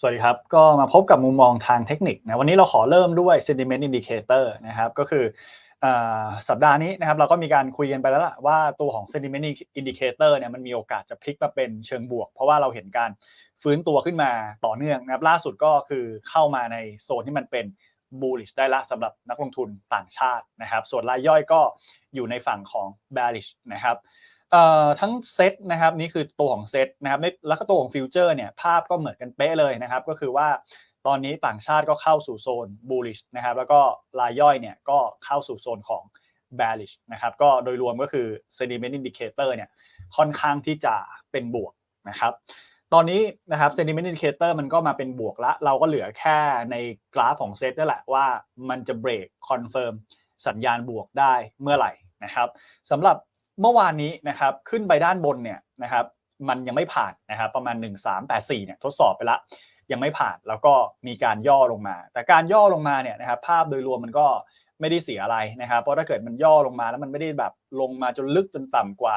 สวัสดีครับ ก็มาพบกับมุมมองทางเทคนิคนะวันนี้เราขอเริ่มด้วย sentiment indicator นะครับก็คือสัปดาห์นี้นะครับเราก็มีการคุยกันไปแล้วล่ะว่าตัวของ sentiment indicator เนี่ยมันมีโอกาสจะพลิกมาเป็นเชิงบวก เพราะว่าเราเห็นการฟื้นตัวขึ้นมาต่อเนื่องนะครับล่าสุดก็คือเข้ามาในโซนที่มันเป็น bullish ได้ละสำหรับนักลงทุนต่างชาตินะครับ ส่วนรายย่อยก็อยู่ในฝั่งของ bearish นะครับ ทั้งเซตนะครับนี่คือตัวของเซตนะครับแล้วก็ตัวของฟิวเจอร์เนี่ยภาพก็เหมือนกันเป๊ะเลยนะครับ ก็คือว่าตอนนี้ต่างชาติก็เข้าสู่โซน bullish นะครับ แล้วก็รายย่อยเนี่ยก็เข้าสู่โซนของ bearish นะครับ ก็โดยรวมก็คือ sentiment indicator เนี่ยค่อนข้างที่จะเป็นบวกนะครับ ตอนนี้นะครับ sentiment indicator มันก็มาเป็นบวกละ เราก็เหลือแค่ในกราฟของเซตนั่นแหละว่ามันจะเบรกคอนเฟิร์มสัญญาณบวกได้เมื่อไหร่นะครับสำหรับ เมื่อวานนี้นะครับขึ้นไปด้านบนเนี่ยนะครับมันยังไม่ผ่านนะครับประมาณ 1384เนี่ยทดสอบไปละยังไม่ผ่านแล้วก็มีการย่อลงมา แต่การย่อลงมาเนี่ยนะครับภาพโดยรวมมันก็ไม่ได้เสียอะไรนะครับ เพราะถ้าเกิดมันย่อลงมาแล้วมันไม่ได้แบบลงมาจนลึกจนต่ำกว่า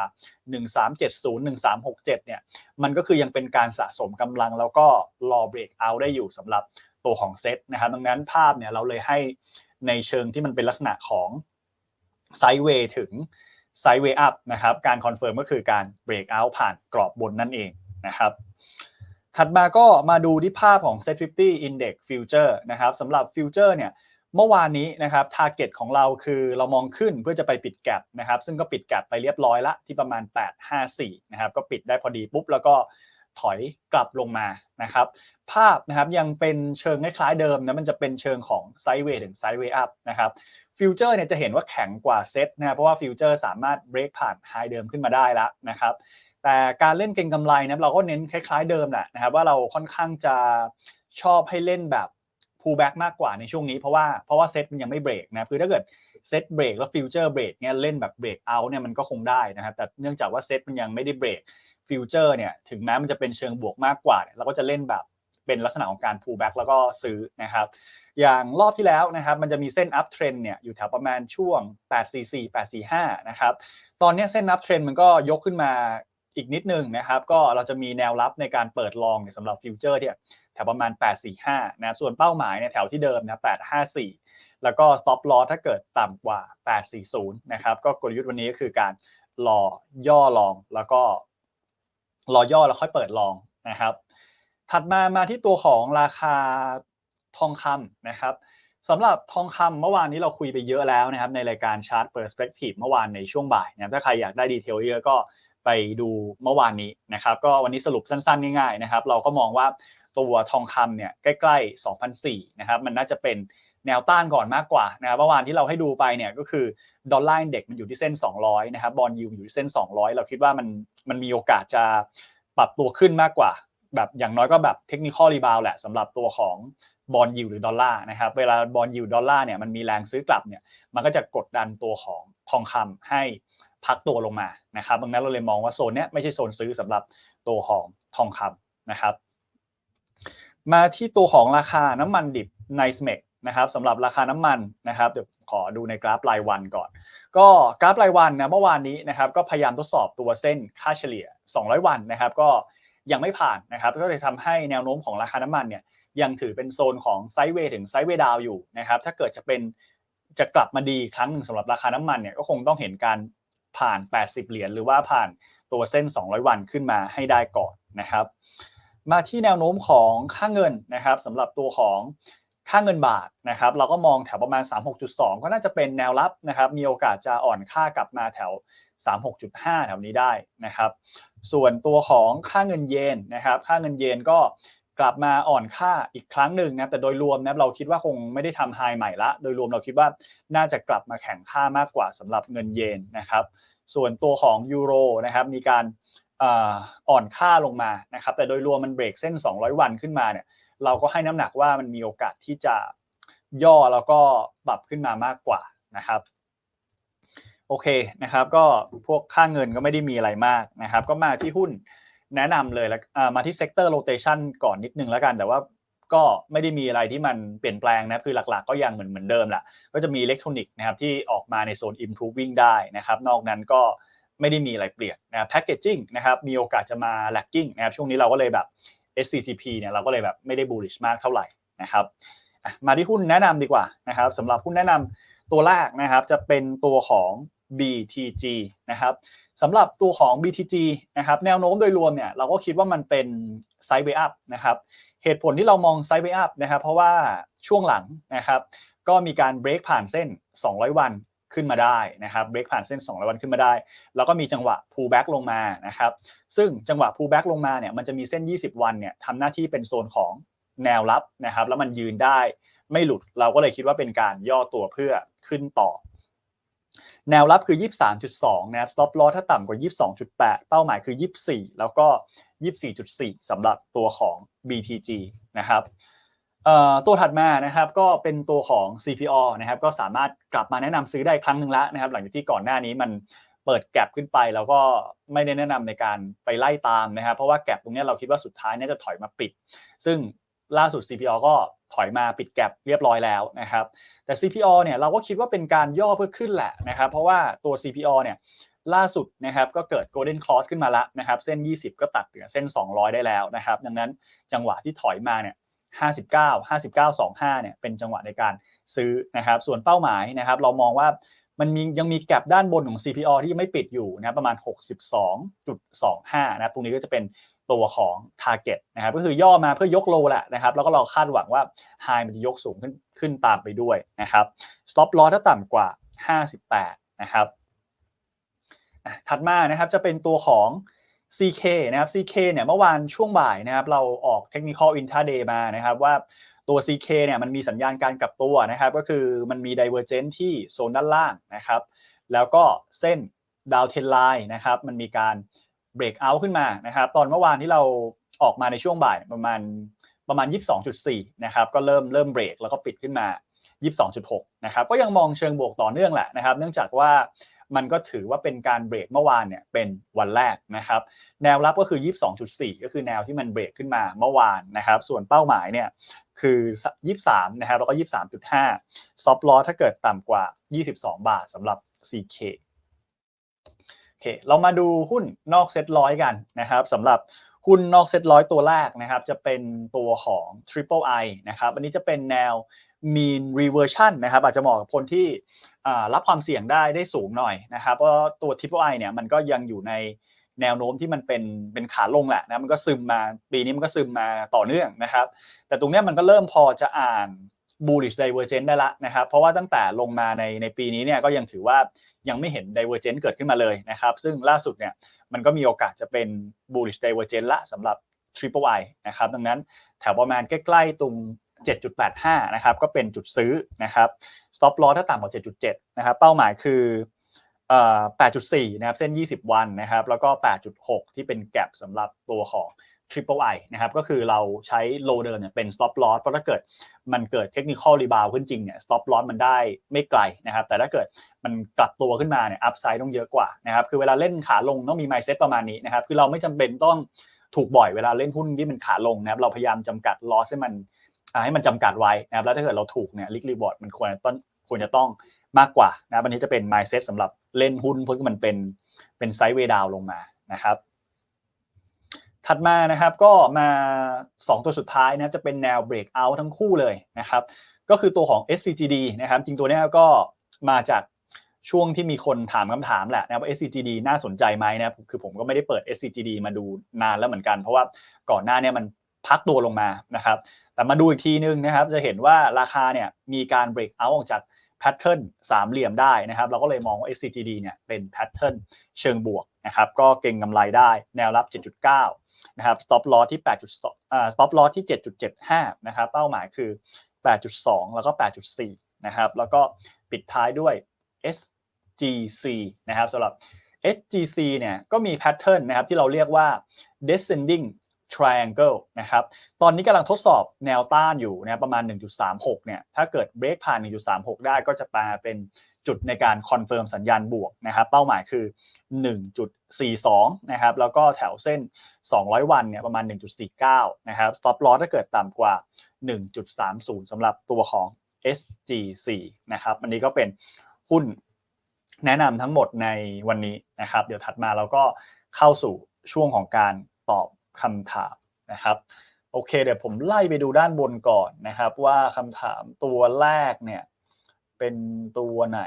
1370 1367เนี่ยมันก็คือยังเป็นการสะสมกำลังแล้วก็รอเบรกเอาได้อยู่สำหรับตัวของเซตนะครับดังนั้นภาพเนี่ยเราเลยให้ในเชิงที่มันเป็นลักษณะของไซด์เวย์ถึง ไซด์เวย์อัพนะครับการคอนเฟิร์มก็คือการเบรกเอาท์ผ่านกรอบบนนั่นเองนะครับถัดมาก็มาดูที่ภาพของ Set 50 Index Future นะครับสำหรับ Future เนี่ยเมื่อวานนี้นะครับ Target ของเราคือเรามองขึ้นเพื่อจะไปปิดแกลบนะครับ ซึ่งก็ปิดแกลบไปเรียบร้อยละที่ประมาณ 854 นะครับ ก็ปิดได้พอดีปุ๊บ แล้วก็ถอยกลับลงมานะครับ ภาพนะครับยังเป็นเชิงคล้ายๆเดิมนะมันจะเป็นเชิงของไซด์เวย์ถึงไซด์เวย์อัพนะครับ ฟิวเจอร์เนี่ยจะเห็นว่าแข็งกว่าเซตนะครับเพราะว่าฟิวเจอร์สามารถเบรกผ่านไฮเดิมขึ้นมาได้แล้วนะครับแต่การเล่นเก็งกำไรนะเราก็เน้นคล้าย ๆเดิมแหละนะครับว่าเราค่อนข้างจะชอบให้เล่นแบบ pull back มากกว่าในช่วงนี้เพราะว่าเพราะว่าเซตมันยังไม่เบรกนะคือถ้าเกิดเซตเบรกแล้วฟิวเจอร์เบรกเนี่ยเล่นแบบเบรกเอาเนี่ยมันก็คงได้นะครับแต่เนื่องจากว่าเซตมันยังไม่ได้เบรกฟิวเจอร์เนี่ยถึงแม้มันจะเป็นเชิงบวกมากกว่า เราก็จะเล่นแบบ เป็นลักษณะของการ pull back แล้วก็ซื้อนะครับ อย่างรอบที่แล้วนะครับ มันจะมีเส้น up trend เนี่ยอยู่แถวประมาณช่วง 844 845 นะครับ ตอนนี้เส้น up trend มันก็ยกขึ้นมาอีกนิดนึงนะครับ ก็เราจะมีแนวรับในการเปิดลองสำหรับฟิวเจอร์เนี่ยแถวประมาณ 845 นะส่วนเป้าหมายเนี่ยแถวที่เดิมนะ 854 แล้วก็ stop loss ถ้าเกิดต่ำกว่า 840 นะครับ ก็กลยุทธ์วันนี้ก็คือการรอย่อลองแล้วก็รอย่อแล้วค่อยเปิดลองนะครับ ถัดมามาที่ตัวของราคาทองคำนะครับสำหรับทองคำเมื่อวานนี้เราคุยไปเยอะแล้วนะครับในรายการชาร์ตเปอร์สเปกทีฟเมื่อวานในช่วงบ่ายนะถ้าใครอยากได้ดีเทลเยอะก็ไปดูเมื่อวานนี้นะครับก็วันนี้สรุปสั้นๆ ง่ายๆนะครับเราก็มองว่าตัวทองคำเนี่ยใกล้ๆ2,004นะครับมันน่าจะเป็นแนวต้านก่อนมากกว่านะครับเมื่อวานที่เราให้ดูไปเนี่ยก็คือดอลลาร์เด็กมันอยู่ที่เส้น 200นะครับบอลยูอยู่ที่เส้น 200 เราคิดว่ามันมันมีโอกาสจะปรับตัวขึ้นมากกว่า แบบอย่างน้อยก็แบบเทคนิคอลรีบาวแหละสำหรับตัวของบอลยูหรือดอลลาร์นะครับเวลาบอลยูดอลลาร์เนี่ยมันมีแรงซื้อกลับเนี่ยมันก็จะกดดันตัวของทองคำให้พักตัวลงมานะครับดังนั้นเราเลยมองว่าโซนเนี้ยไม่ใช่โซนซื้อสำหรับตัวของทองคำนะครับ มาที่ตัวของราคาน้ำมันดิบในสเมกนะครับสำหรับราคาน้ำมันนะครับเดี๋ยวขอดูในกราฟรายวันก่อน ก็กราฟรายวันนะเมื่อวานนี้นะครับก็พยายามทดสอบตัวเส้นค่าเฉลี่ย 200 วันนะครับ ก็ ยังไม่ผ่านนะครับก็เลยทำให้แนวโน้มของราคาน้ำมันเนี่ยยังถือเป็นโซนของไซด์เวย์ถึงไซด์เวย์ดาวอยู่นะครับถ้าเกิดจะเป็นจะกลับมาดีครั้งหนึ่งสำหรับราคาน้ำมันเนี่ยก็คงต้องเห็นการผ่าน 80 เหรียญหรือว่าผ่านตัวเส้น 200 วันขึ้นมาให้ได้ก่อนนะครับ มาที่แนวโน้มของค่าเงินนะครับสำหรับตัวของค่าเงินบาทนะครับเราก็มองแถวประมาณ 36.2 ก็น่าจะเป็นแนวรับนะครับมีโอกาสจะอ่อนค่ากลับมาแถว 36.5แถวนี้ได้นะครับ ส่วนตัวของค่าเงินเยนนะครับ ค่าเงินเยนก็กลับมาอ่อนค่าอีกครั้งหนึ่งนะแต่โดยรวมนะเราคิดว่าคงไม่ได้ทำไฮใหม่ละ โดยรวมเราคิดว่าน่าจะกลับมาแข่งค่ามากกว่าสำหรับเงินเยนนะครับ ส่วนตัวของยูโรนะครับมีการอ่อนค่าลงมานะครับ แต่โดยรวมมันเบรกเส้น 200 วันขึ้นมาเนี่ย เราก็ให้น้ำหนักว่ามันมีโอกาสที่จะย่อแล้วก็ปรับขึ้นมามากกว่านะครับ โอเคนะครับ ก็พวกค่าเงินก็ไม่ได้มีอะไรมากนะครับ ก็มาที่หุ้นแนะนำเลยแล้วมาที่เซกเตอร์โรเตชันก่อนนิดนึงแล้วกัน แต่ว่าก็ไม่ได้มีอะไรที่มันเปลี่ยนแปลงนะคือหลักๆ ก็ยังเหมือนเหมือนเดิมแหละก็จะมีอิเล็กทรอนิกส์นะครับที่ออกมาในโซน improving ได้นะครับ นอกนั้นก็ไม่ได้มีอะไรเปลี่ยนนะแพคเกจิ้งนะครับมีโอกาสจะมา lagging นะครับช่วงนี้เราก็เลยแบบ SCGP เนี่ยเราก็เลยแบบไม่ได้ bullish มากเท่าไหร่นะครับมาที่หุ้นแนะนำดีกว่านะครับสำหรับหุ้นแนะนำตัวแรกนะครับจะเป็นตัวของ BTG นะครับสำหรับตัวของ BTG นะครับแนวโน้มโดยรวมเนี่ยเราก็คิดว่ามันเป็นไซด์เวย์อัพนะครับเหตุผลที่เรามองไซด์เวย์อัพนะครับเพราะว่าช่วงหลังนะครับก็มีการเบรกผ่านเส้น 200 วันขึ้นมาได้นะครับเบรกผ่านเส้น 200 วันขึ้นมาได้ แล้วก็มีจังหวะ pull back ลงมานะครับซึ่งจังหวะ pull back ลงมาเนี่ยมันจะมีเส้น 20 วันเนี่ยทำหน้าที่เป็นโซนของแนวรับนะครับแล้วมันยืนได้ไม่หลุดเราก็เลยคิดว่าเป็นการย่อตัวเพื่อขึ้นต่อ แนวรับคือ 23.2 นะครับ stop loss ถ้าต่ำกว่า 22.8 เป้าหมายคือ 24 แล้วก็ 24.4 สำหรับตัวของ BTG นะครับตัวถัดมานะครับก็เป็นตัวของ CPO นะครับก็สามารถกลับมาแนะนำซื้อได้ครั้งหนึ่งแล้วนะครับ หลังจากที่ก่อนหน้านี้มันเปิดแก็บขึ้นไปแล้วก็ไม่ได้แนะนำในการไปไล่ตามนะครับเพราะว่าแก็บตรงนี้เราคิดว่าสุดท้ายน่าจะถอยมาปิด ซึ่งล่าสุด CPO ก็ ถอยมาปิดแก็บเรียบร้อยแล้วนะครับ แต่ CPO เนี่ยเราก็คิดว่าเป็นการย่อเพื่อขึ้นแหละนะครับ เพราะว่าตัว CPO เนี่ยล่าสุดนะครับก็เกิด Golden Cross ขึ้นมาแล้วนะครับ เส้น 20 ก็ตัดเหลือเส้น 200 ได้แล้วนะครับ ดังนั้นจังหวะที่ถอยมาเนี่ย59 59 25เนี่ยเป็นจังหวะในการซื้อนะครับ ส่วนเป้าหมายนะครับ เรามองว่า มันมียังมีแกลบด้านบนของ CPO ที่ยังไม่ปิดอยู่นะประมาณ 62.25นะตรงนี้ก็จะเป็นตัวของ target นะครับก็คือย่อมาเพื่อยกโลแหละนะครับแล้วก็เราคาดหวังว่า high มันจะยกสูงขึ้นขึ้นตามไปด้วยนะครับ stop loss ถ้าต่ำกว่า 58 นะครับถัดมานะครับจะเป็นตัวของ CK นะครับ CK เนี่ยเมื่อวานช่วงบ่ายนะครับเราออก Technical Intraday มานะครับว่าตัว CK เนี่ยมันมีสัญญาณการกลับตัวนะครับก็คือมันมี Divergence ที่โซนด้านล่างนะครับแล้วก็เส้นดาวเทนไลน์นะครับมันมีการ break out ขึ้นมานะครับตอนเมื่อวานที่เราออกมาในช่วงบ่ายประมาณประมาณ 22.4นะครับก็เริ่มเริ่มเบรกแล้วก็ปิดขึ้นมา 22.6นะครับก็ยังมองเชิงบวกต่อเนื่องแหละนะครับเนื่องจากว่า มันก็ถือว่าเป็นการเบรกเมื่อวานเนี่ยเป็นวันแรกนะครับแนวรับก็คือ 22.4 ก็คือแนวที่มันเบรกขึ้นมาเมื่อวานนะครับส่วนเป้าหมายเนี่ยคือ 23 นะครับแล้วก็ 23.5 stop loss ถ้าเกิดต่ำกว่า 22 บาทสำหรับ CK โอเคเรามาดูหุ้นนอกเซ็ตร้อยกันนะครับสำหรับหุ้นนอกเซ็ตร้อยตัวแรกนะครับจะเป็นตัวของ Triple I นะครับอันนี้จะเป็นแนว mean reversion นะครับอาจจะเหมาะกับคนที่ รับความเสี่ยงได้ได้สูงหน่อยนะครับเพราะตัว Triple I เนี่ยมันก็ยังอยู่ในแนวโน้มที่มันเป็นเป็นขาลงแหละนะมันก็ซึมมาปีนี้มันก็ซึมมาต่อเนื่องนะครับ แต่ตรงนี้มันก็เริ่มพอจะอ่าน bullish divergence ได้ละนะครับ เพราะว่าตั้งแต่ลงมาในในปีนี้เนี่ยก็ยังถือว่ายังไม่เห็น divergence เกิดขึ้นมาเลยนะครับ ซึ่งล่าสุดเนี่ยมันก็มีโอกาสจะเป็น bullish divergence ละสำหรับ Triple I นะครับ ดังนั้นแถวประมาณใกล้ ๆ ตรง 7.85 นะครับ ก็เป็นจุดซื้อนะครับ stop loss ถ้าต่ำกว่า 7.7 นะครับ เป้าหมายคือ8.4 นะครับ เส้น 20 วันนะครับ แล้วก็ 8.6 ที่เป็นแกลบสำหรับตัวของ Triple I นะครับ ก็คือเราใช้ low เดิมเนี่ยเป็น stop loss เพราะถ้าเกิดมันเกิด technical rebound ขึ้นจริงเนี่ย stop loss มันได้ไม่ไกลนะครับ แต่ถ้าเกิดมันกลับตัวขึ้นมาเนี่ย upside ต้องเยอะกว่านะครับ คือเวลาเล่นขาลงต้องมี mindset ประมาณนี้นะครับ คือเราไม่จำเป็นต้องถูกบ่อยเวลาเล่นหุ้นที่มันขาลงนะครับ เราพยายามจำกัด loss ให้มัน ให้มันจำกัดไว้นะครับแล้วถ้าเกิดเราถูกเนี่ยลิกรีบอร์ดมันควรต้องควรจะต้องมากกว่านะอันนี้จะเป็น mindset สำหรับเล่นหุ้นเพราะมันเป็นเป็นไซด์เวดาวลงมานะครับ ถัดมานะครับก็มา 2 ตัวสุดท้ายนะจะเป็นแนว break out ทั้งคู่เลยนะครับ ก็คือตัวของ SCGD นะครับ จริงตัวนี้ก็มาจากช่วงที่มีคนถามคำถามแหละนะว่า SCGD น่าสนใจไหมนะคือผมก็ไม่ได้เปิด SCGD มาดูนานแล้วเหมือนกัน เพราะว่าก่อนหน้านี้มัน พักตัวลงมานะครับ แต่มาดูอีกทีนึงนะครับ จะเห็นว่าราคาเนี่ยมีการ break out ออกจากแพทเทิร์นสามเหลี่ยมได้นะครับ เราก็เลยมองว่า SCGD เนี่ยเป็นแพทเทิร์นเชิงบวกนะครับ ก็เก่งกำไรได้แนวรับ 7.9 นะครับ stop loss ที่8.2อ่า stop loss ที่ 7.75 นะครับ เป้าหมายคือ 8.2 แล้วก็ 8.4 นะครับ แล้วก็ปิดท้ายด้วย SGC นะครับสำหรับ SGC เนี่ยก็มีแพทเทิร์นนะครับที่เราเรียกว่า descending triangle นะครับ ตอนนี้กำลังทดสอบแนวต้านอยู่นะประมาณ 1.36 เนี่ย ถ้าเกิดเบรกผ่าน 1.36 ได้ก็จะมาเป็นจุดในการคอนเฟิร์มสัญญาณบวกนะครับ เป้าหมายคือ 1.42 นะครับ แล้วก็แถวเส้น 200 วันเนี่ยประมาณ 1.49 นะครับ stop loss ถ้าเกิดต่ำกว่า 1.30 สำหรับตัวของ SGC นะครับ อันนี้ก็เป็นหุ้นแนะนำทั้งหมดในวันนี้นะครับ เดี๋ยวถัดมาเราก็เข้าสู่ช่วงของการตอบ คำถามนะครับโอเคเดี๋ยวผมไล่ไปดูด้านบนก่อนนะครับ ว่าคำถามตัวแรกเนี่ยเป็นตัวไหน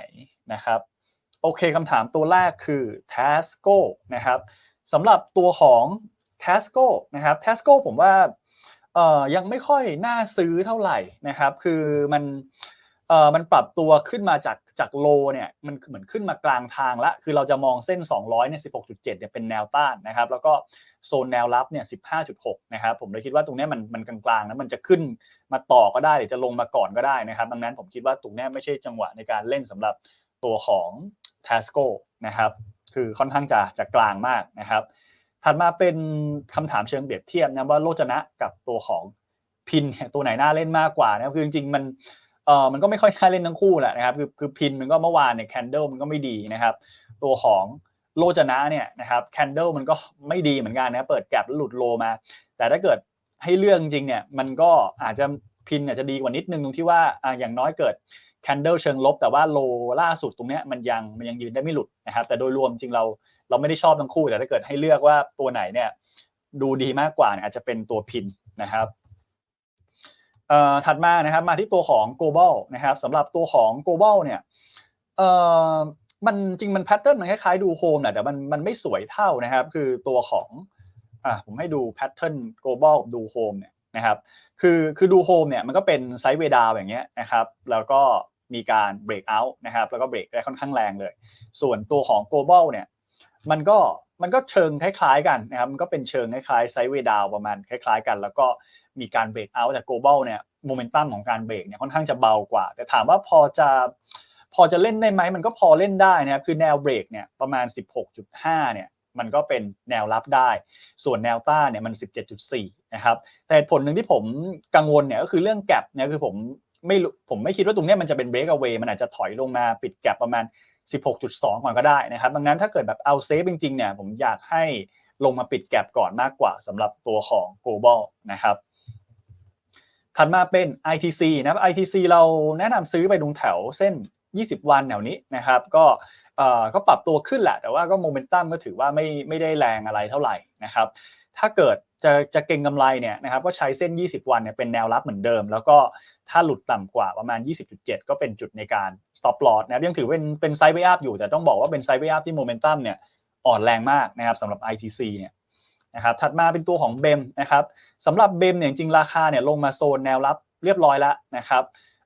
นะครับโอเคคำถามตัวแรกคือ Tasco นะครับสำหรับตัวของ Tasco นะครับ Tasco ผมว่าเออยังไม่ค่อยน่าซื้อเท่าไหร่นะครับ คือมัน เออมันปรับตัวขึ้นมาจากจากโลเนี่ยมันเหมือนขึ้นมากลางทางละคือเราจะมองเส้น 200เนี่ย16.7เนี่ยเป็นแนวต้านนะครับ แล้วก็โซนแนวรับเนี่ย15.6นะครับผมเลยคิดว่าตรงนี้มันมันกลางๆนะมันจะขึ้นมาต่อก็ได้หรือจะลงมาก่อนก็ได้นะครับ ดังนั้นผมคิดว่าตรงนี้ไม่ใช่จังหวะในการเล่นสำหรับตัวของ Tasco นะครับ คือค่อนข้างจะจะกลางมากนะครับ ถัดมาเป็นคำถามเชิงเปรียบเทียบนะว่าโลจนะกับตัวของพินตัวไหนน่าเล่นมากกว่านะคือจริงๆมัน เออมันก็ไม่ค่อยน่าเล่นทั้งคู่แหละนะครับคือคือพินมันก็เมื่อวานเนี่ยแคนเดิลมันก็ไม่ดีนะครับ ตัวของโลจนะเนี่ยนะครับแคนเดิลมันก็ไม่ดีเหมือนกันนะเปิดแกลบแล้วหลุดโลมา แต่ถ้าเกิดให้เลือกจริงเนี่ยมันก็อาจจะพินอาจจะดีกว่านิดนึงตรงที่ว่าอ่าอย่างน้อยเกิดแคนเดิลเชิงลบ แต่ว่าโลล่าสุดตรงเนี้ยมันยังมันยังยืนได้ไม่หลุดนะครับ แต่โดยรวมจริงเราเราไม่ได้ชอบทั้งคู่แต่ถ้าเกิดให้เลือกว่าตัวไหนเนี่ยดูดีมากกว่าเนี่ยอาจจะเป็นตัวพินนะครับ ถัดมานะครับมาที่ตัวของ global นะครับสำหรับตัวของ global เนี่ยมันจริงมันแพทเทิร์นมันคล้ายๆดูโฮมแหละแต่มันมันไม่สวยเท่านะครับ คือตัวของอะผมให้ดูแพทเทิร์น global ดูโฮมเนี่ยนะครับคือคือดูโฮมเนี่ยมันก็เป็นไซด์เวดาวอย่างเงี้ยนะครับแล้วก็มีการเบรกเอาท์นะครับแล้วก็เบรกได้ค่อนข้างแรงเลย ส่วนตัวของ global เนี่ยมันก็มันก็เชิงคล้ายๆกันนะครับมันก็เป็นเชิงคล้ายๆไซด์เวดาวประมาณคล้าย ๆ กัน แล้วก็ มีการเบรกเอาท์แต่ global เนี่ยโมเมนตัมของการเบรกเนี่ยค่อนข้างจะเบากว่า แต่ถามว่าพอจะพอจะเล่นได้ไหมมันก็พอเล่นได้นะครับคือแนวเบรกเนี่ยประมาณ 16.5 เนี่ยมันก็เป็นแนวรับได้ ส่วนแนวต้านเนี่ยมัน 17.4 นะครับ แต่ผลหนึ่งที่ผมกังวลเนี่ยก็คือเรื่องแกลบเนี่ยคือผมไม่ผมไม่คิดว่าตรงนี้มันจะเป็นเบรกเอา a y มันอาจจะถอยลงมาปิดแกลบประมาณ 16.2 ก่อนก็ได้นะครับ ดังนั้นถ้าเกิดแบบเอาเซฟจริงๆเนี่ยผมอยากให้ลงมาปิดแกลบก่อนมากกว่าสำหรับตัวของ global นะครับ ถัดมาเป็น ITC นะครับ ITC เราแนะนำซื้อไปตรงแถวเส้น 20 วันแถวนี้นะครับ ก็เอ่อก็ปรับตัวขึ้นแหละ แต่ว่าก็โมเมนตัมก็ถือว่าไม่ไม่ได้แรงอะไรเท่าไหร่นะครับ ถ้าเกิดจะจะเก็งกำไรเนี่ยนะครับก็ใช้เส้น 20 วันเนี่ยเป็นแนวรับเหมือนเดิม แล้วก็ถ้าหลุดต่ำกว่าประมาณ 20.7 ก็เป็นจุดในการ stop loss นะครับยังถือเป็นเป็นไซด์เวอัพอยู่แต่ต้องบอกว่าเป็นไซด์เวอัพที่โมเมนตัมเนี่ยอ่อนแรงมากนะครับสำหรับ ITC เนี่ย นะครับถัดมาเป็นตัวของเบมนะครับสำหรับเบมเนี่ยจริงราคาเนี่ยลงมาโซนแนวรับเรียบร้อยแล้วนะครับ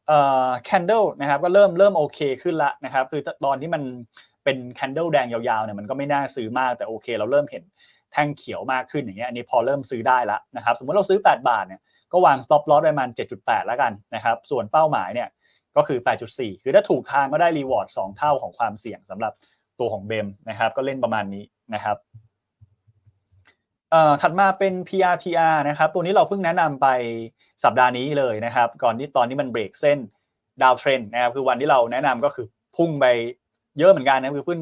เอ่อ candle นะครับก็เริ่มเริ่มโอเคขึ้นละนะครับคือตอนที่มันเป็น candle แดงยาวๆเนี่ยมันก็ไม่น่าซื้อมากแต่โอเค เราเริ่มเห็นแท่งเขียวมากขึ้นอย่างเงี้ยอันนี้พอเริ่มซื้อได้ล้วนะครับสมมติเราซื้อ 8 บาทเนี่ยก็วาง stop loss ประมาณ 7.8 แล้วกันนะครับส่วนเป้าหมายเนี่ยก็คือ 8.4 คือถ้าถูกทางก็ได้ reward 2เท่าของความเสี่ยงสำหรับตัวของเบมนะครับก็เล่นประมาณนี้นะครับ เอ่อถัดมาเป็น PRTR นะครับ ตัวนี้เราเพิ่งแนะนำไปสัปดาห์นี้เลยนะครับ ก่อนที่ตอนนี้มันเบรกเส้นดาวเทรนนะครับ คือวันที่เราแนะนำก็คือพุ่งไปเยอะเหมือนกันนะคือพุ่ง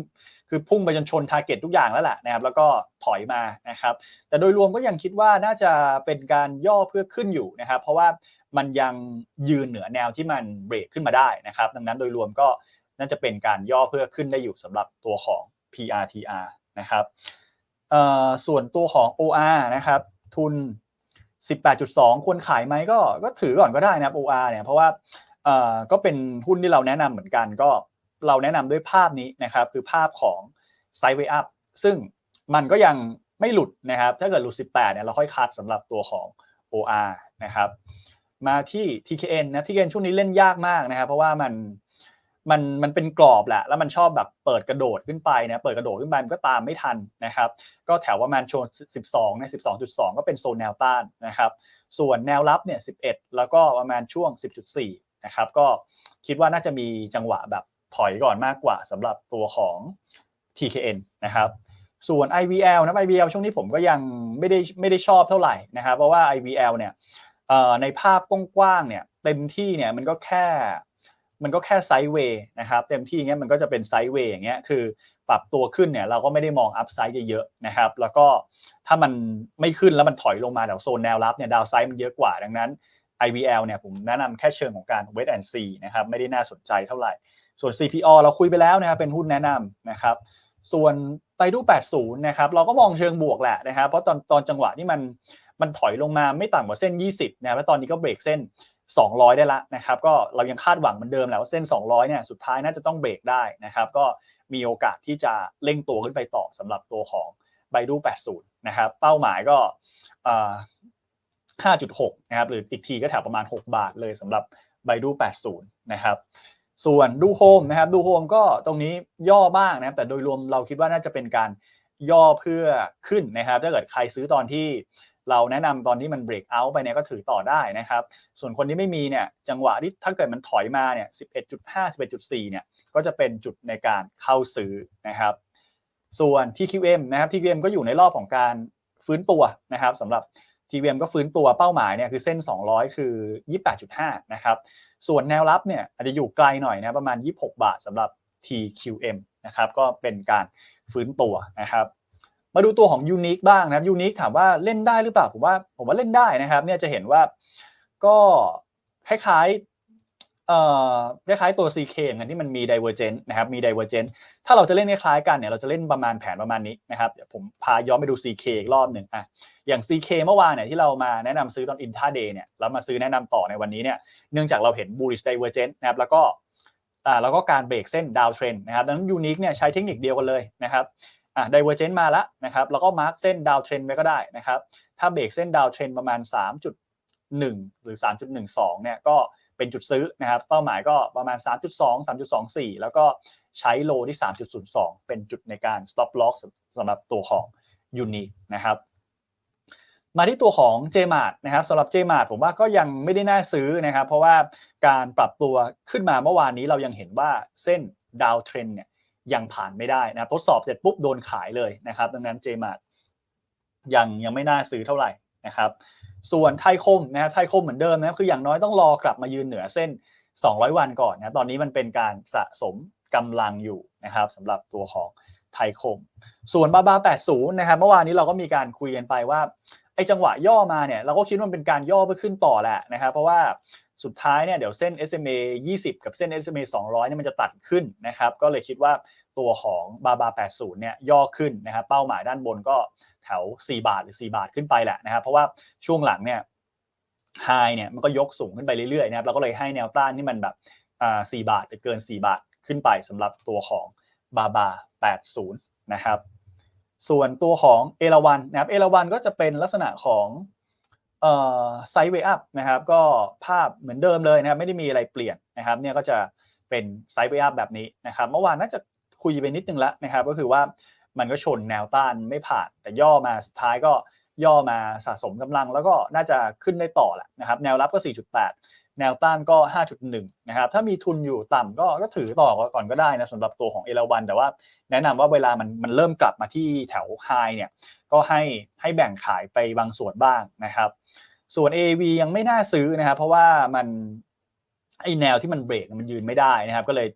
คือพุ่งไปจนชนทาร์เก็ตทุกอย่างแล้วแหละนะครับ แล้วก็ถอยมานะครับ แต่โดยรวมก็ยังคิดว่าน่าจะเป็นการย่อเพื่อขึ้นอยู่นะครับ เพราะว่ามันยังยืนเหนือแนวที่มันเบรกขึ้นมาได้นะครับ ดังนั้นโดยรวมก็น่าจะเป็นการย่อเพื่อขึ้นได้อยู่สำหรับตัวของ PRTR นะครับ ส่วนตัวของ OR นะครับ ทุน 18.2 ควรขายไหมก็ก็ถือก่อนก็ได้นะครับ OR เนี่ยเพราะว่าก็เป็นหุ้นที่เราแนะนำเหมือนกันก็เราแนะนำด้วยภาพนี้นะครับ คือภาพของไซด์เวย์อัพซึ่งมันก็ยังไม่หลุดนะครับ ถ้าเกิดหลุด 18 เนี่ยเราค่อยคัดสำหรับตัวของ OR นะครับ มาที่ TKN นะ TKN ช่วงนี้เล่นยากมากนะครับ เพราะว่ามัน มันมันเป็นกรอบแหละ แล้วมันชอบแบบเปิดกระโดดขึ้นไปนะเปิดกระโดดขึ้นไปมันก็ตามไม่ทันนะครับ ก็แถวประมาณโชน12เนี่ย12.2 ก็เป็นโซนแนวต้านนะครับ ส่วนแนวรับเนี่ย11 แล้วก็ประมาณช่วง 10.4 นะครับ ก็คิดว่าน่าจะมีจังหวะแบบถอยก่อนมากกว่าสำหรับตัวของ TKN นะครับส่วน IVL นะ IVL ช่วงนี้ผมก็ยังไม่ได้ไม่ได้ชอบเท่าไหร่นะครับ เพราะว่า IVL เนี่ยในภาพกว้างๆเนี่ยเต็มที่เนี่ยมันก็แค่ มันก็แค่ไซด์เวย์นะครับเต็มที่เงี้ยมันก็จะเป็นไซด์เวย์อย่างเงี้ยคือ ปรับตัวขึ้นเนี่ยเราก็ไม่ได้มองอัพไซด์เยอะๆนะครับ แล้วก็ถ้ามันไม่ขึ้นแล้วมันถอยลงมาแถวโซนแนวรับเนี่ยดาวไซด์มันเยอะกว่าดังนั้น IVL เนี่ยผมแนะนำแค่เชิงของการ wait and see นะครับไม่ได้น่าสนใจเท่าไหร่ ส่วน CPO เราคุยไปแล้วนะครับเป็นหุ้นแนะนำนะครับส่วนไปดู 80 นะครับ เราก็มองเชิงบวกแหละนะครับ เพราะตอนตอนจังหวะที่มันมันถอยลงมาไม่ต่ำกว่าเส้น 20 นะครับแล้วตอนนี้ก็เบรกเส้น 200 ได้ละนะครับก็เรายังคาดหวังเหมือนเดิมแหละว่าเส้น 200เนี่ยสุดท้ายน่าจะต้องเบรกได้นะครับก็มีโอกาสที่จะเร่งตัวขึ้นไปต่อสำหรับตัวของไบดู80 นะครับ เป้าหมายก็5.6 นะครับ หรืออีกทีก็แถวประมาณ 6 บาทเลยสำหรับไบดู80 นะครับ ส่วนดูโฮมนะครับ ดูโฮมก็ตรงนี้ย่อบ้างนะครับ แต่โดยรวมเราคิดว่าน่าจะเป็นการย่อเพื่อขึ้นนะครับ ถ้าเกิดใครซื้อตอนที่ เราแนะนำตอนที่มันเบรกเอาท์ไปเนี่ยก็ถือต่อได้นะครับ ส่วนคนที่ไม่มีเนี่ยจังหวะที่ถ้าเกิดมันถอยมาเนี่ย11.5 11.4เนี่ยก็จะเป็นจุดในการเข้าซื้อนะครับ ส่วน TQM นะครับ TQM ก็อยู่ในรอบของการฟื้นตัวนะครับสำหรับ TQM ก็ฟื้นตัวเป้าหมายเนี่ยคือเส้น 200 คือ 28.5 นะครับ ส่วนแนวรับเนี่ยอาจจะอยู่ไกลหน่อยนะประมาณ 26 บาทสำหรับ TQM นะครับก็เป็นการฟื้นตัวนะครับ มาดูตัวของ Unique บ้างนะครับ Unique ถามว่าเล่นได้หรือเปล่าผมว่าผมว่าเล่นได้นะครับ เนี่ยจะเห็นว่าก็คล้ายๆเอ่อคล้ายๆตัว CK เหมือนกันที่มันมี Divergent นะครับมี Divergent ถ้าเราจะเล่นคล้ายๆกันเนี่ยเราจะเล่นประมาณแผนประมาณนี้นะครับเดี๋ยวผมพาย้อนไปดู CK อีกรอบหนึ่งอะอย่าง CK เมื่อวานเนี่ยที่เรามาแนะนำซื้อตอน intraday เนี่ยแล้วมาซื้อแนะนำต่อในวันนี้เนี่ยเนื่องจากเราเห็น bullish divergent นะครับแล้วก็อ่าแล้วก็การเบรกเส้น down trend นะครับดังนั้น unique เนี่ยใช้เทคนิคเดียวกันเลยนะครับ อะ divergent มาแล้วนะครับแล้วก็ mark เส้น down trend ไว้ก็ได้นะครับ ถ้าเบรกเส้น down trend ประมาณ 3.1 หรือ 3.12 เนี่ยก็เป็นจุดซื้อนะครับ เป้าหมายก็ประมาณ 3.2 3.24 แล้วก็ใช้โลที่ 3.02 เป็นจุดในการ stop loss สำหรับตัวของ unique นะครับมาที่ตัวของ JMart นะครับสำหรับ JMart ผมว่าก็ยังไม่ได้น่าซื้อนะครับ เพราะว่าการปรับตัวขึ้นมาเมื่อวานนี้เรายังเห็นว่าเส้นดาวเทรนเนี่ย ยังผ่านไม่ได้นะทดสอบเสร็จปุ๊บโดนขายเลยนะครับ ดังนั้น JMart ยังยังไม่น่าซื้อเท่าไหร่นะครับ ส่วนไทยคมนะครับไทยคมเหมือนเดิมนะคืออย่างน้อยต้องรอกลับมายืนเหนือเส้น 200 วันก่อนนะตอนนี้มันเป็นการสะสมกำลังอยู่นะครับสำหรับตัวของไทยคม ส่วนบาบา80 นะครับ เมื่อวานนี้เราก็มีการคุยกันไปว่าไอ้จังหวะย่อมาเนี่ยเราก็คิดว่ามันเป็นการย่อเพื่อขึ้นต่อแหละนะครับเพราะว่า สุดท้ายเนี่ยเดี๋ยวเส้น SMA 20 กับเส้น SMA 200เนี่ยมันจะตัดขึ้นนะครับ ก็เลยคิดว่าตัวของบาบา80เนี่ยย่อขึ้นนะครับ เป้าหมายด้านบนก็แถว 4 บาทหรือ 4 บาทขึ้นไปแหละนะครับ เพราะว่าช่วงหลังเนี่ยไฮเนี่ยมันก็ยกสูงขึ้นไปเรื่อยๆนะครับเราก็เลยให้แนวต้านที่มันแบบอ่า4บาทหรือเกิน 4 บาทขึ้นไปสำหรับตัวของบาบา80 นะครับ ส่วนตัวของเอราวันนะครับ เอราวันก็จะเป็นลักษณะของ ไซด์เวย์อัพนะครับก็ภาพเหมือนเดิมเลยนะครับไม่ได้มีอะไรเปลี่ยนนะครับเนี่ยก็จะเป็นไซด์เวย์อัพแบบนี้นะครับเมื่อวานน่าจะคุยไปนิดนึงแล้วนะครับก็คือว่ามันก็ชนแนวต้านไม่ผ่านแต่ย่อมาสุดท้ายก็ย่อมาสะสมกำลังแล้วก็น่าจะขึ้นได้ต่อแหละนะครับแนวรับก็ 4.8 แนวต้านก็ 5.1 นะครับ ถ้ามีทุนอยู่ต่ำก็ก็ถือต่อก่อนก็ได้นะสำหรับตัวของเอราวัน แต่ว่าแนะนำว่าเวลามันมันเริ่มกลับมาที่แถวไฮเนี่ย ก็ให้ให้แบ่งขายไปบางส่วนบ้างนะครับ ส่วน AV ยังไม่น่าซื้อนะครับ เพราะว่ามันไอแนวที่มันเบรกมันยืนไม่ได้นะครับ ก็เลย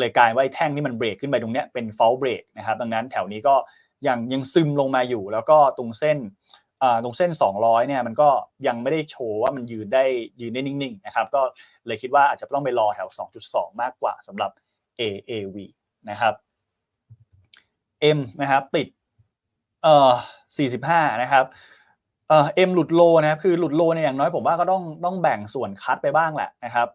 เลยกลายว่าแท่งที่มันเบรกขึ้นไปตรงเนี้ยเป็น fall break นะครับ ดังนั้นแถวนี้ก็ยังยังซึมลงมาอยู่ แล้วก็ตรงเส้น ตรงเส้น 200เนี่ยมันก็ยังไม่ได้โชว์ว่ามันยืนได้ยืนได้นิ่งๆนะครับก็เลยคิดว่าอาจจะต้องไปรอแถว 2.2 มากกว่าสำหรับ AAV นะครับ M นะครับติดเอ่อ45 นะครับเอ่อ M หลุดโลนะครับคือหลุดโลเนี่ยอย่างน้อยผมว่าก็ต้องต้องแบ่งส่วนคัดไปบ้างแหละนะครับ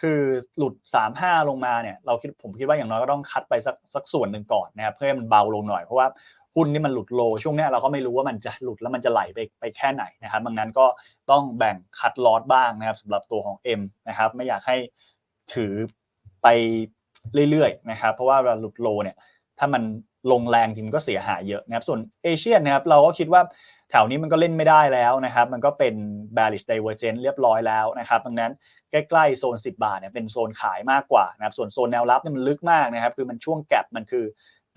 คือหลุด 35 ลงมาเนี่ยเราคิดผมคิดว่าอย่างน้อยก็ต้องคัดไปสักสักส่วนหนึ่งก่อนนะครับเพื่อให้มันเบาลงหน่อยเพราะว่า หุ้นนี่มันหลุดโล ช่วงนี้เราก็ไม่รู้ว่ามันจะหลุดแล้วมันจะไหลไปไปแค่ไหนนะครับดังนั้นก็ต้องแบ่งคัดลอตบ้างนะครับสำหรับตัวของ M นะครับไม่อยากให้ถือไปเรื่อยๆนะครับเพราะว่าเวลาหลุดโลเนี่ยถ้ามันลงแรงทีมันก็เสียหายเยอะนะครับส่วนเอเชียนะครับเราก็คิดว่าแถวนี้มันก็เล่นไม่ได้แล้วนะครับมันก็เป็น bearish divergence เรียบร้อยแล้วนะครับดังนั้นใกล้ๆโซน 10 บาทเนี่ยเป็นโซนขายมากกว่านะครับส่วนโซนแนวรับเนี่ยมันลึกมากนะครับคือมันช่วงแกลบมันคือ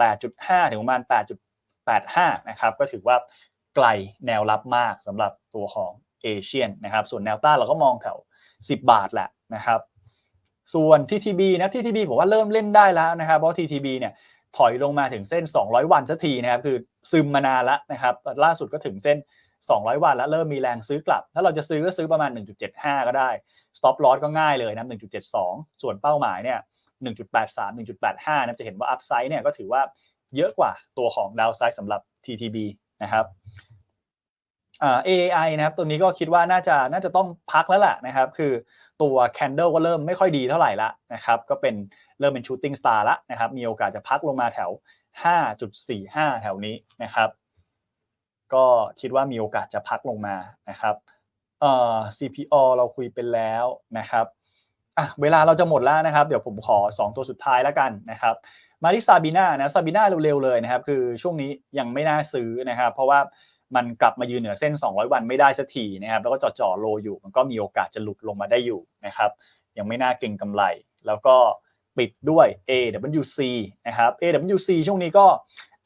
8.5 ถึงประมาณ 8.85 นะครับ ก็ถือว่าไกลแนวรับมากสำหรับตัวของเอเชียนนะครับ ส่วนแนวต้านเราก็มองแถว 10 บาทแหละนะครับ ส่วน TTB นะ TTB ผมว่าเริ่มเล่นได้แล้วนะครับ เพราะ TTB เนี่ยถอยลงมาถึงเส้น 200 วันสักทีนะครับ คือซึมมานานแล้วนะครับ ล่าสุดก็ถึงเส้น 200 วันแล้วเริ่มมีแรงซื้อกลับ ถ้าเราจะซื้อก็ซื้อประมาณ 1.75 ก็ได้ stop loss ก็ง่ายเลยนะ 1.72 ส่วนเป้าหมายเนี่ย1.83 1.85นะจะเห็นว่า upside เนี่ยก็ถือว่า เยอะกว่าตัวของ downside สำหรับ TTB นะครับ AAI นะครับ ตัวนี้ก็คิดว่าน่าจะน่าจะต้องพักแล้วแหละนะครับ คือตัว Candle ก็เริ่มไม่ค่อยดีเท่าไหร่ละนะครับ ก็เป็นเริ่มเป็น Shooting Star ละนะครับ มีโอกาสจะพักลงมาแถว 5.45 แถวนี้นะครับ ก็คิดว่ามีโอกาสจะพักลงมานะครับเอ่อ CPO เราคุยไปแล้วนะครับ อะเวลาเราจะหมดแล้วนะครับ เดี๋ยวผมขอ 2 ตัวสุดท้ายแล้วกันนะครับ มาที่ซาบีนานะซาบีนาเร็วๆเลยนะครับ คือช่วงนี้ยังไม่น่าซื้อนะครับ เพราะว่ามันกลับมายืนเหนือเส้น 200 วันไม่ได้สักทีนะครับ แล้วก็จ่อๆโลอยู่ มันก็มีโอกาสจะหลุดลงมาได้อยู่นะครับ ยังไม่น่าเก่งกำไร แล้วก็ปิดด้วย AWC นะครับ AWC ช่วงนี้ก็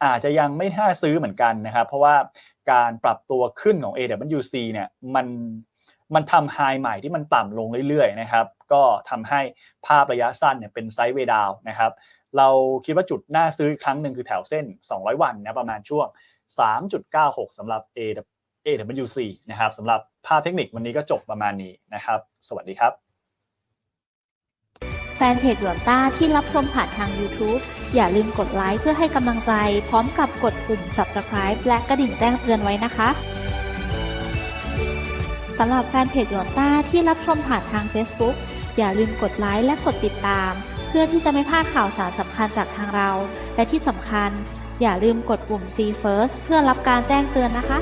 อาจจะยังไม่น่าซื้อเหมือนกันนะครับ เพราะว่าการปรับตัวขึ้นของ AWC เนี่ยมัน มันทำไฮใหม่ที่มันต่ำลงเรื่อยๆนะครับก็ทำให้ภาพระยะสั้นเนี่ยเป็นไซด์เวดาวนะครับเราคิดว่าจุดน่าซื้อครั้งหนึ่งคือแถวเส้น 200 วันนะประมาณช่วง 3.96สำหรับ AWC นะครับสำหรับภาพเทคนิควันนี้ก็จบประมาณนี้นะครับ สวัสดีครับ แฟนเพจหยวนต้าที่รับชมผ่านทาง YouTube อย่าลืมกดไลค์เพื่อให้กำลังใจ พร้อมกับกดปุ่ม Subscribe และกระดิ่งแจ้งเตือนไว้นะคะำหรับแฟนเพจหยวนต้าที่รับชมผ่านทาง Facebook อย่าลืมกดไลค์และกดติดตาม เพื่อที่จะไม่พลาดข่าวสารสำคัญจากทางเรา และที่สำคัญ อย่าลืมกดปุ่ม See First เพื่อรับการแจ้งเตือนนะคะ